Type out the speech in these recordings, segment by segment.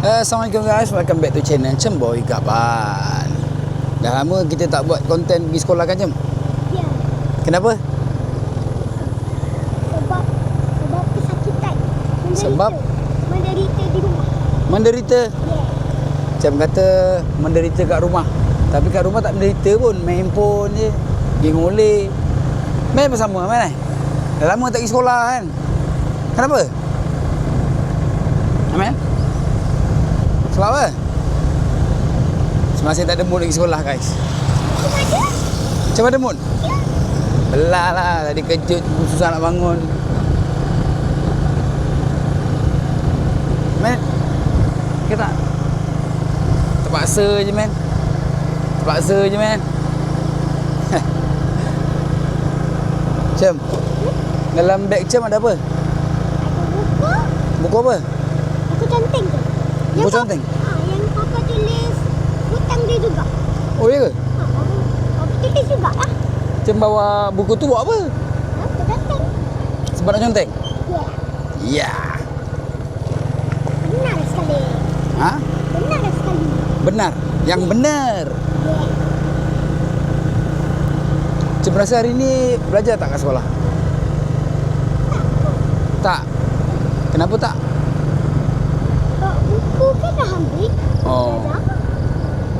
Uh, Assalamualaikum guys, welcome back to channel Cemboy Kapan Dah lama kita tak buat konten pergi sekolah kan Cem? Ya, Kenapa? sebab sebab kesakitan. Menderita. Sebab? menderita di rumah. Menderita Ya. Macam kata menderita kat rumah Tapi kat rumah tak menderita pun Main handphone je Pergi ngoleh Main pun sama main eh Dah lama tak pergi sekolah kan Kenapa? Amin? Sebab apa? Semasa tak ada mood pergi sekolah guys? Macam mana mood? Ya. Belah lah Tadi kejut Susah nak bangun Man Ke tak? Terpaksa je man Terpaksa je man Cem Dalam beg Cem ada apa? Ada buku. Buku apa? Aku canting tu. Buku Yang conteng? papa- Ah, yang papa tulis hutang dia juga. Oh ya ke? Ha, papa, papa tulis juga lah. Cem bawa buku tu buat apa? Ha, tu canting. Sebab nak conteng? Ya. Ya Benar sekali. Ha? Benar sekali. Benar Yang benar Ya. Cem rasa hari ni belajar tak kat sekolah? Tak. Kenapa tak? Buku kan dah ambil. Oh. Dah.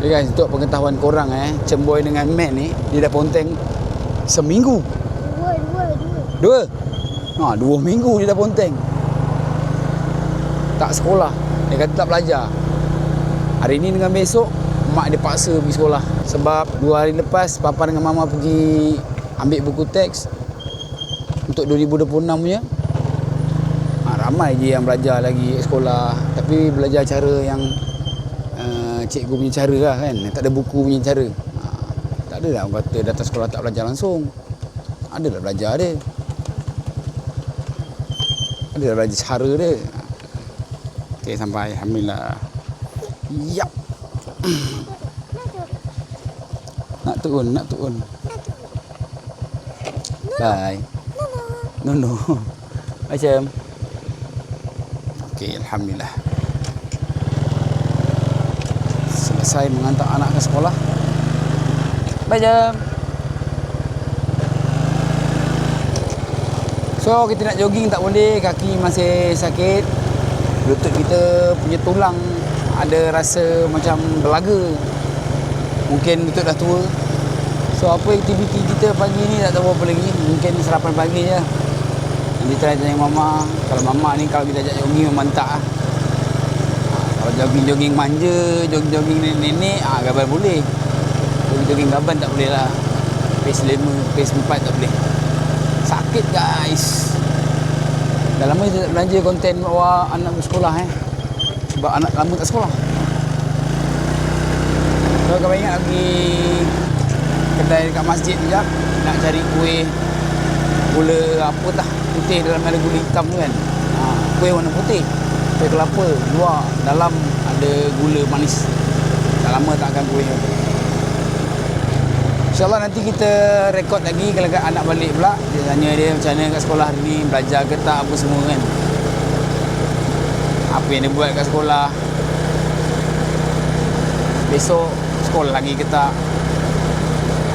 Okay guys, untuk pengetahuan korang eh, Cemboy dengan Matt ni, dia dah ponteng seminggu. Dua, dua, dua. Dua. Ha, dua minggu dia dah ponteng. Tak sekolah. Dia kata tak belajar. Hari ni dengan besok, mak dia paksa pergi sekolah. Sebab dua hari lepas, papa dengan mama pergi ambil buku teks untuk 2026 punya. Ha, ramai je yang belajar lagi sekolah. Tapi belajar cara yang cikgu punya cara lah kan. Tak ada buku punya cara. Ha, tak ada lah orang kata datang sekolah tak belajar langsung. Adalah belajar dia. Adalah belajar cara dia. Okey sampai alhamdulillah. Yap. Nak turun, nak turun. Bye. No no. Macam. Okey alhamdulillah. Selesai mengantar anak ke sekolah. Bye jam. So kita nak jogging tak boleh Kaki masih sakit. Lutut kita punya tulang Ada rasa macam belaga. Mungkin lutut dah tua. So apa aktiviti kita pagi ni tak tahu apa lagi. Mungkin sarapan pagi je. Nanti try tanya mama. Kalau mama ni kalau kita ajak jogging memang tak lah Kalau jogging-jogging manja Jogging-jogging nenek-nenek ah, Gaban boleh. Jogging-jogging gaban tak boleh lah. Pace 5, pace 4 tak boleh. Sakit guys. Dah lama kita tak belanja konten bawa anak ke sekolah eh. Sebab anak lama tak sekolah. So kau ingat pergi Kedai dekat masjid sekejap Nak cari kuih Gula apa tah Putih dalam ada gula hitam kan. Ha, Kuih warna putih Kuih kelapa Luar Dalam ada gula manis. Dah lama tak akan kuih InsyaAllah nanti kita rekod lagi kalau kat anak balik pula. Dia tanya dia macam mana kat sekolah hari ni Belajar ke tak apa semua kan. Apa yang dia buat kat sekolah. Besok sekolah lagi ke tak.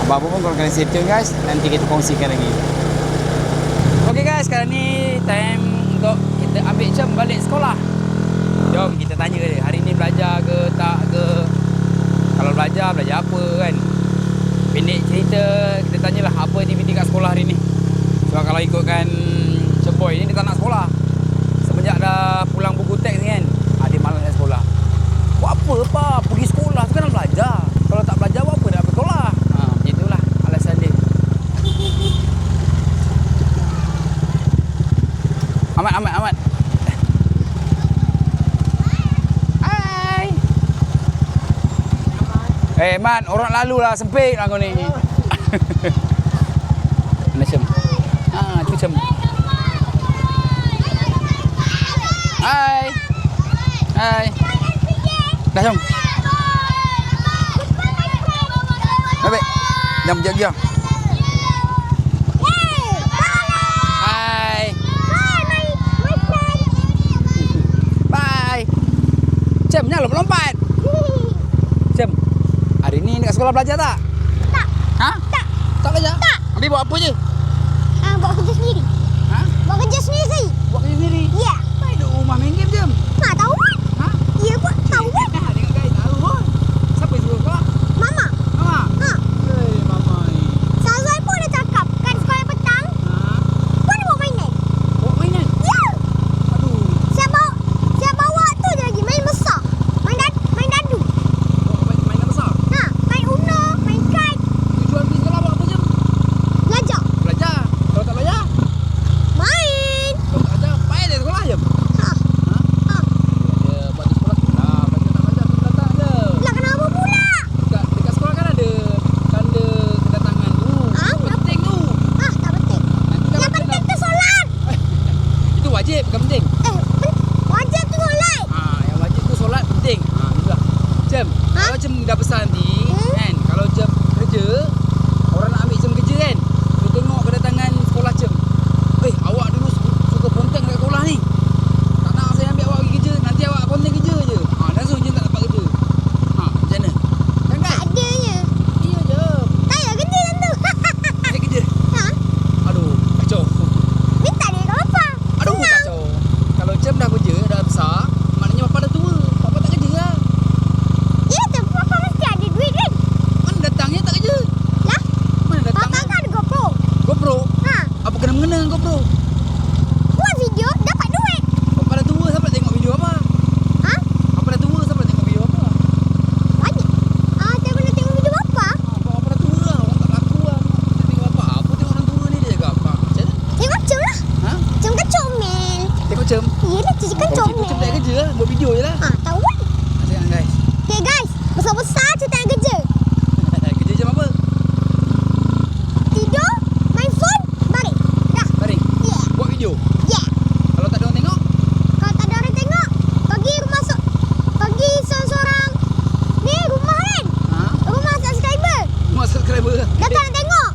Apa-apa pun korang kena stay tune guys Nanti kita kongsikan lagi. Okay guys sekarang ni time untuk kita ambil jam balik sekolah Jom kita tanya dia hari ni belajar ke tak ke? Kalau belajar belajar apa kan? Pendek cerita kita tanyalah apa aktiviti kat sekolah hari ni. Sebab kalau ikutkan Ceboy ni dia tak nak sekolah. Semenjak dah pulang buku teks ni kan dia malas nak sekolah. Buat apa apa pergi sekolah tu kan nak belajar kalau tak belajar buat apa nak pergi sekolah ha, macam itulah alasan dia Amat amat amat Hai Eh Man, orang lalu lah sempit lah kau ni. Mana Syam? Ah, tu Syam. Hai. Hai. Dah Syam. Baik. Jom jom jom. Hai. Bye. Syam. Sekolah belajar tak? Tak. Ha? Tak. Tak belajar? Tak. Habis buat apa je? Ah, buat kerja sendiri. Ha? Buat kerja sendiri. Buat kerja sendiri? Ya. Baik duduk rumah main game je. Ha, tahu kan? Ha? Ya, buat tahu kan? Ha, tengok guys, tahu pun. Siapa yang suruh sekolah? Mama. Mama. Ha. Hei, mama ni. Sazai pun dah cakap kan sekolah petang Ha? pun dia buat mainan. Bawa mainan? Ya. Aduh. Saya bawa saya bawa tu je lagi main besar. Main dad, main dadu. Bawa main, mainan besar. Ha, main Uno, main kite, Tujuan pergi sekolah buat apa je? belajar. Belajar. Kalau tak belajar? Main. Kalau tak belajar, payah dia sekolah je. Ha. Ha? Ha. Ya, buat di sekolah sekolah. Belajar tak belajar, tu datang je. Lah kenapa pula? Dekat, dekat sekolah kan ada tanda kedatangan tu. Ah, Itu penting tu. Ah, tak penting. Nanti kalau Yang kita penting nak- tu solat. Itu wajib, bukan penting. Eh, pen- wajib tu solat. Ha, yang wajib tu solat penting. Ha, itulah. Cem, Ha? kalau Cem dah besar nanti, Hmm? kan, kalau Cem kerja, orang nak ambil Cem kerja kan, dia tengok kedatangan sekolah Cem. Eh, awak dulu suka, suka ponteng dekat sekolah ni. Tak nak saya ambil awak pergi kerja, nanti awak ponteng kerja je. Ha, langsung Cem tak dapat kerja. Ha, macam mana? Kan Tak kan? adanya. Iya je. Tak payah kerja tentu. Cari kerja. ha? Aduh, kacau. Minta dia kat apa? Aduh, kacau. Kalau Cem dah kerja, dah besar, maknanya bapa dah tua. Bapa tak kerja lah. Ya, tu papa mesti ada duit kan? Mana datangnya tak kerja? Lah, Mana datang? papa kan ada GoPro. GoPro. Ha, Apa kena mengena dengan GoPro? buat video dapat duit. Bapa dah tua, siapa nak tengok video apa? Ha? Bapa dah tua, siapa nak tengok video apa? Banyak. Ah, saya pernah tengok video bapa. Ha, bapa dah tua lah, orang tak berlaku lah. Nak tengok apa? Apa tengok orang tua ni dia cakap apa? Macam mana? Tengok Cem lah. Ha? Cem kan comel. Tengok Cem. Yelah, kan Kalau gitu Cem tak comel. kerja lah, buat video je lah. Ha, tahu kan? Tengok guys. Okay guys, besar-besar Cem tak kerja jam apa? Tidur, main phone, balik. Dah. Baring. Yeah. Buat video. Yeah. Kalau tak ada orang tengok, Kalau tak ada orang tengok, pergi rumah so pergi seorang-seorang ni rumah kan? ha? Rumah subscriber. Mak subscriber. Dah tak nak tengok.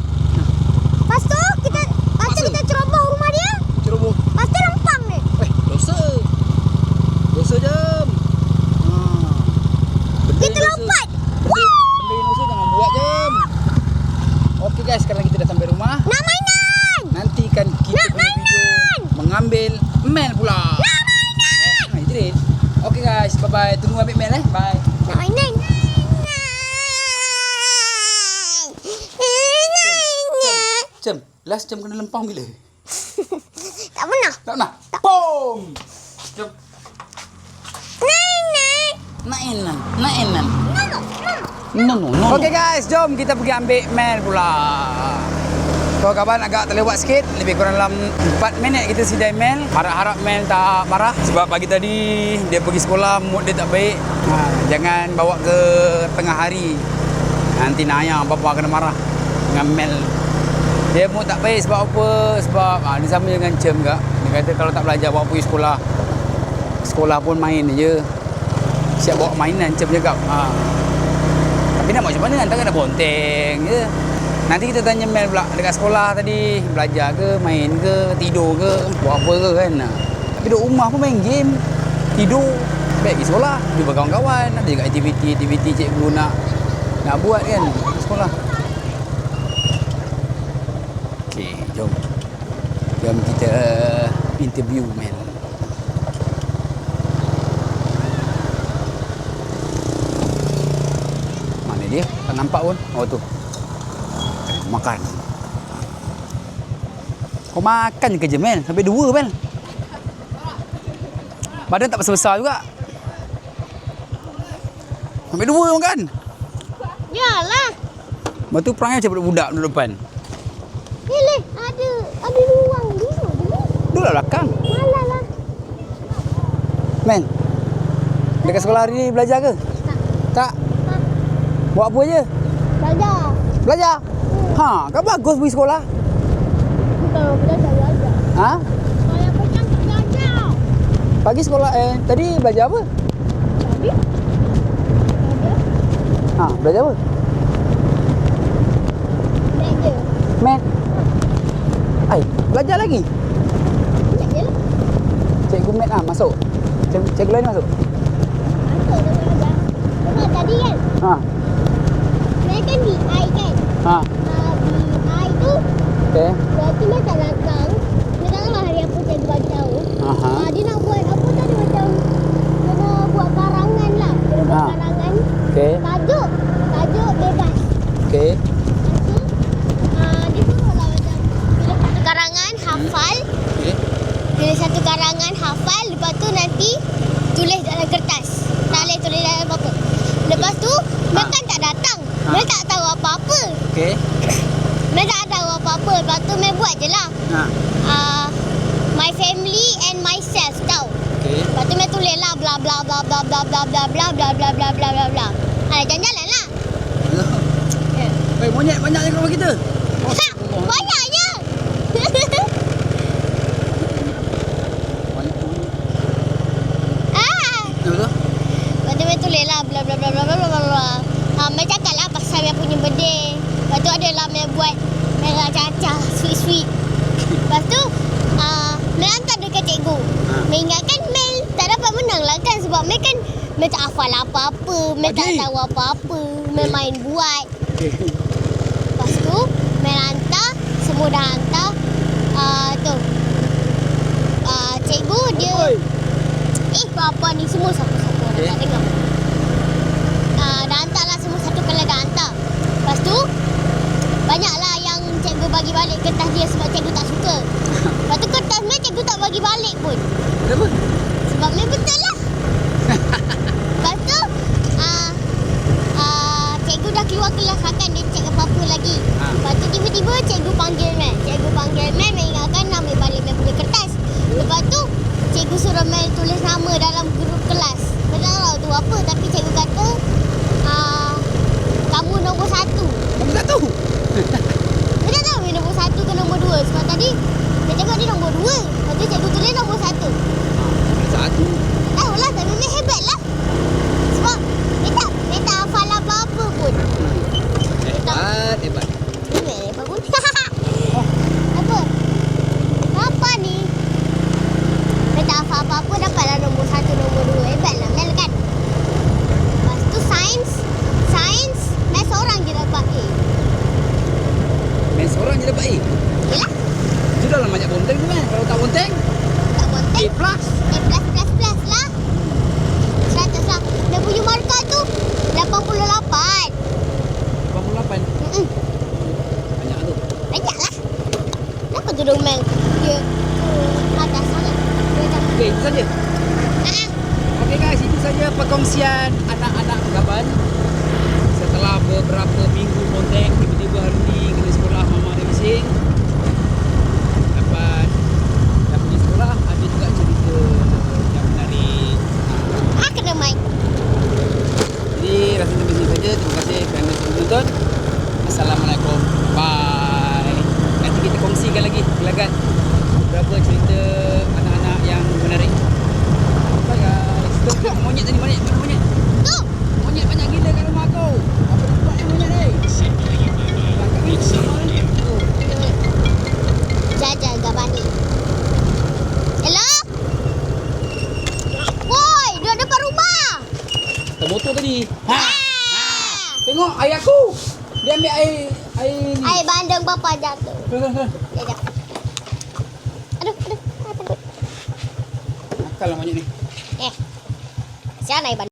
Lepas tu kita lepas tu Masa? kita ceroboh rumah dia. Ceroboh. Lepas tu lempang dia. Eh, dosa. Dosa jam. Ha. Benda Kita dosa. lompat. Benda, benda yang dosa jangan buat jam. Okey guys, sekarang kita dah sampai rumah. Nak mainan. Nantikan kita Nak punya video mainan. mengambil Mel pula. Nak mainan. Ha, itu dia. Okey guys, bye bye. Tunggu ambil Mel eh. Bye. Nak mainan. Mainan. Cem, last jam kena lempang bila? Tak pernah. Tak pernah. Boom. Jom. Mainan. Nak enan. Nak enan. No, no, no. No, no, no. Okey guys, jom kita pergi ambil Mel pula. Kalau kawan agak terlewat sikit, lebih kurang dalam 4 minit kita sidai Mel. Harap-harap Mel tak marah sebab pagi tadi dia pergi sekolah, mood dia tak baik. Ha, jangan bawa ke tengah hari. Nanti Naya bapa kena marah dengan Mel. Dia mood tak baik sebab apa? Sebab ha, dia sama dengan Cem kak. Dia kata kalau tak belajar bawa pergi sekolah. Sekolah pun main je. Siap bawa mainan Cem cakap. Ha. Tapi nak buat macam mana? Takkan nak bonteng je. Nanti kita tanya Mel pula dekat sekolah tadi. Belajar ke, main ke, tidur ke, buat apa ke kan. Tapi duduk rumah pun main game. Tidur. Baik pergi sekolah. Jumpa kawan-kawan. Ada juga aktiviti-aktiviti cikgu nak nak buat kan sekolah. Okey, jom. Jom kita interview Mel. Mana dia? Tak nampak pun. Oh tu. Makan. Kau makan kerja Mel. Sampai dua Mel. Badan tak besar-besar juga. Sampai dua makan. Yalah. Lepas tu perangai macam budak-budak depan. Pilih. Ada. Ada ruang dulu. Dulu. Duduk lah belakang. Malah lah. Mel. Dekat sekolah hari ni belajar ke? Tak. Ha. Buat apa je? Belajar. Belajar. Ha, kan bagus pergi sekolah. Kalau belajar, belajar. Ha? Kalau petang tak belajar. Pagi sekolah eh tadi belajar apa? Tadi. Belajar. Ha, belajar apa? Belajar. Mat. Ai, belajar lagi. Belajar lah. Cikgu Mat ah masuk. Cikgu, cikgu lain masuk. Masuk tadi kan. Ha. Dia kan BI kan. Ha. Uh, BI tu Okey. berarti. Dia tak tahu lah hari apa cikgu bagi tahu. Aha. Ah, dia nak buat apa tadi macam dia nak buat karangan lah. Dia nak buat Ah. karangan. Okey. Tajuk. Tajuk bebas. Okey. Lepas tu ah, dia suruh lah macam bila satu karangan hafal. Okey. Bila satu karangan hafal. Lepas tu nanti tulis dalam kertas. Tak boleh tulis dalam apa-apa. Lepas tu mereka tak Ah. Mereka tak tahu apa-apa. Okey. Mereka tak tahu apa-apa. Lepas tu mereka buat je lah. Ha. Uh, my family and myself tahu. Okey. Lepas tu mereka tulis lah bla bla bla bla bla bla bla bla bla bla bla bla bla bla. Ha, jalan-jalan lah. Eh, monyet banyak je kat rumah kita. Ha, banyaknya. Banyak ah. Betul? Lepas tu tulis lah bla bla bla bla. Ha, mereka cakap lah pasal mereka punya birthday. Lepas tu ada lah mereka buat mereka caca sweet-sweet. Lepas tu uh, mereka hantar dekat cikgu. Ha. Mengingatkan Mel tak dapat menang lah kan sebab Mel kan Mel tak hafal apa-apa. Mel tak tahu apa-apa. Mel Okey. main buat. Okey. Lepas tu Mel hantar. Semua dah hantar. Uh, tu. Uh, cikgu dia... Oi. Eh, apa ni semua satu-satu okay. Okey. tak dengar. Uh, dah hantar lah semua satu kali dah hantar. Lepas tu, banyaklah yang cikgu bagi balik kertas dia sebab cikgu tak suka. Lepas tu kertas Mel cikgu tak bagi balik pun. Kenapa? Sebab Mel betul lah. Lepas tu, uh, uh, cikgu dah keluar kelas akan dia cek apa-apa lagi. Ha. Lepas tu tiba-tiba cikgu panggil Mel. Cikgu panggil Mel mengingatkan nak ambil balik Mel punya kertas. Lepas tu, cikgu suruh Mel tulis nama dalam grup kelas. Tahu tu apa tapi cikgu kata, uh, kamu nombor satu. Kamu tak tahu? Dia tak tahu nombor satu ke nombor dua. Sebab tadi, dia cakap dia nombor dua. Lepas tu cikgu tulis nombor satu. Satu. Tak tahulah tapi Mel hebat lah. Plus 对对对。